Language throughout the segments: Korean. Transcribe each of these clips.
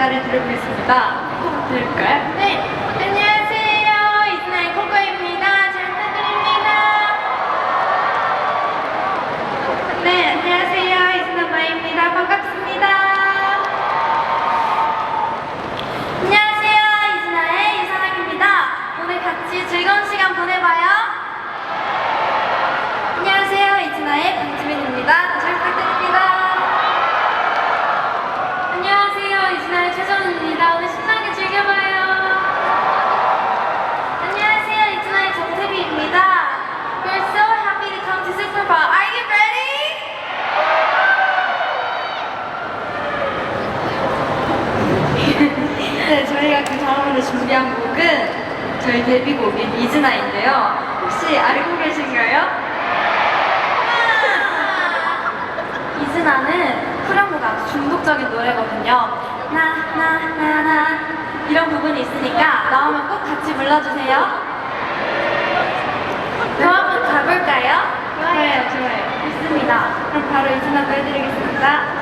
인사를 드려보겠습니다. 한번 들을까요? 네, 안녕하세요. 이즈나의 코코입니다. 잘 부탁드립니다. 네, 안녕하세요. 이즈나 마입니다. 반갑습니다. 안녕하세요. 이즈나의 이사랑입니다. 오늘 같이 즐거운 시간 보내봐요. 이즈나의 강지민입니다. 잘 부탁드립니다. 안녕하세요. 이진아의 최선입니다. 오늘 신나게 즐겨봐요. 안녕하세요. 이진아의 정세비입니다. We're so happy to come to Super Bowl. Are you ready? 네, 저희가 그 다음으로 준비한 곡은 저희 데뷔곡인 이즈나인데요. 혹시 알고 계신가요? 이진아는 후렴구가 아주 중독적인 노래거든요. 나, 나, 나, 나. 이런 부분이 있으니까 나오면 꼭 같이 불러주세요. 그럼 한번 가볼까요? 좋아요, 좋아요. 좋습니다. 그럼 바로 이즈나 보여드리겠습니다.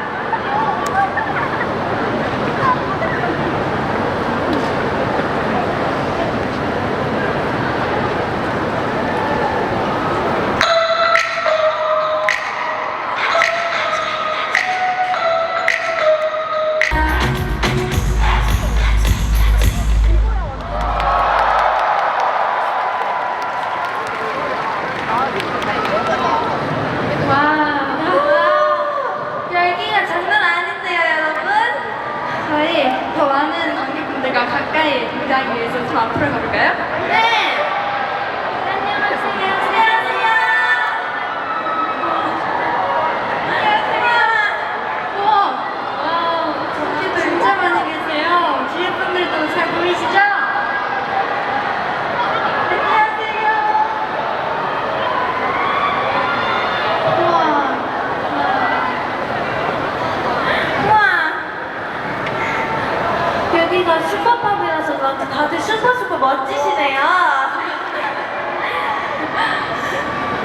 여기가 슈퍼팝이라서 그런지 다들 슈퍼 슈퍼 멋지시네요.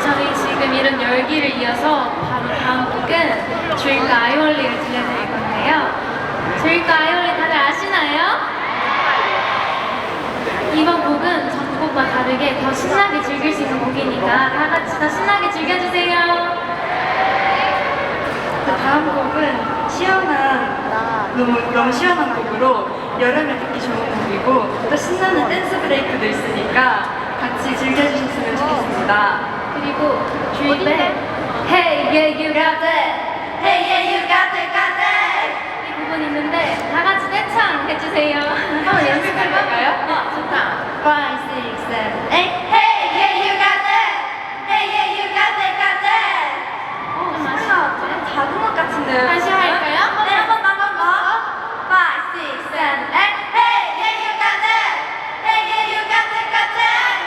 저희 지금 이런 열기를 이어서 바로 다음 곡은 주일가 아이올리를 들려드릴 건데요. 주일가 아이올리 다들 아시나요? 이번 곡은 전 곡과 다르게 더 신나게 즐길 수 있는 곡이니까 다 같이 더 신나게 즐겨주세요. 그 다음 곡은 시원한 너무 너무 시원한 곡으로 여름에 듣기 좋은 곡이고 또 신나는 댄스 브레이크도 있으니까 같이 즐겨주셨으면 좋겠습니다. 그리고 주입에 Hey yeah you got that Hey yeah you got that got that 이 부분 있는데 다 같이 떼창 해주세요. 한번 연습해볼까요? 어 좋다. 5, 6, 7, 8 Hey yeah you got that Hey yeah you got that got that 어, 소리가 조금 작은 것 같은데요? 다시 할까요? 네, 한 번 더, 한 번 더. 5, 6, 7, 8 Hey yeah you got that Hey yeah you got that got that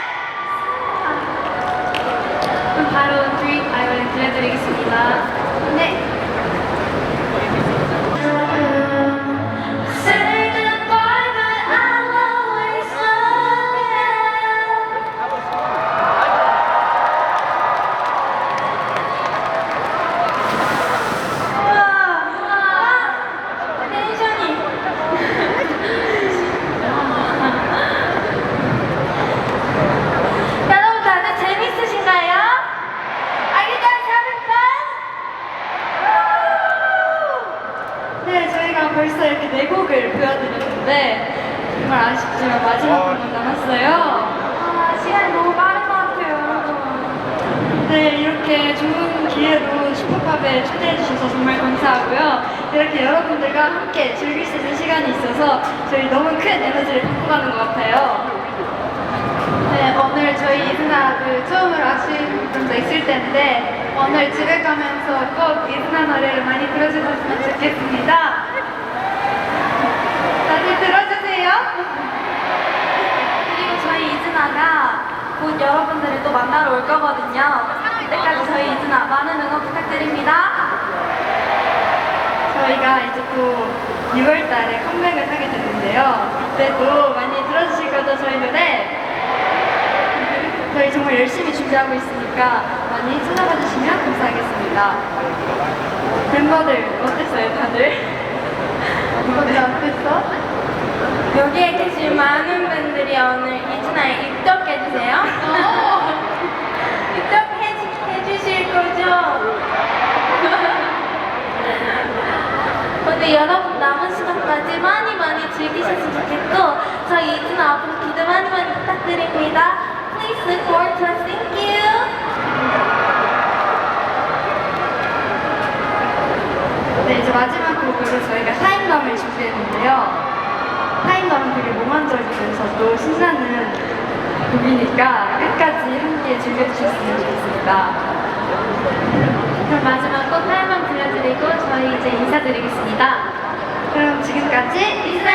그럼 바로 드립 아이올리 들려드리겠습니다. 네 벌써 이렇게 네 곡을 보여드렸는데 정말 아쉽지만 마지막 곡만 남았어요. 아, 시간이 너무 빠른 것 같아요, 여러분. 네, 이렇게 좋은 기회로 슈퍼팝에 초대해주셔서 정말 감사하고요. 이렇게 여러분들과 함께 즐길 수 있는 시간이 있어서 저희 너무 큰 에너지를 받고 가는 것 같아요. 네, 오늘 저희 이즈나 그 처음으로 아쉬운 점도 있을 텐데 오늘 집에 가면서 꼭 이즈나 노래를 많이 들어주셨으면 좋겠습니다. 다들 들어주세요. 그리고 저희 이즈나가 곧 여러분들을 또 만나러 올 거거든요. 그때까지 저희 이즈나 많은 응원 부탁드립니다. 저희가 이제 또 6월 달에 컴백을 하게 됐는데요. 그때도 많이 들어주실 거죠, 저희 노래? 저희 정말 열심히 준비하고 있으니까 많이 찾아봐 주시면 감사하겠습니다. 멤버들 어땠어요, 다들? 이번에 어땠어? 여기에 계신 많은 분들이 오늘 이준아에 입덕해주세요. 입덕해주실 거죠? 근데 여러분 남은 시간까지 많이 많이 즐기셨으면 좋겠고 저희 이준아 앞으로 기대 많이 많이 부탁드립니다. Please support us. Thank you. 네, 이제 마지막 곡으로 저희가 사인감을 준비했는데요. 되게 몽환적이면서도 신나는 곡이니까 끝까지 함께 즐겨주셨으면 좋겠습니다. 그럼 마지막 곡 타임만 들려드리고 저희 이제 인사드리겠습니다. 그럼 지금까지 이진아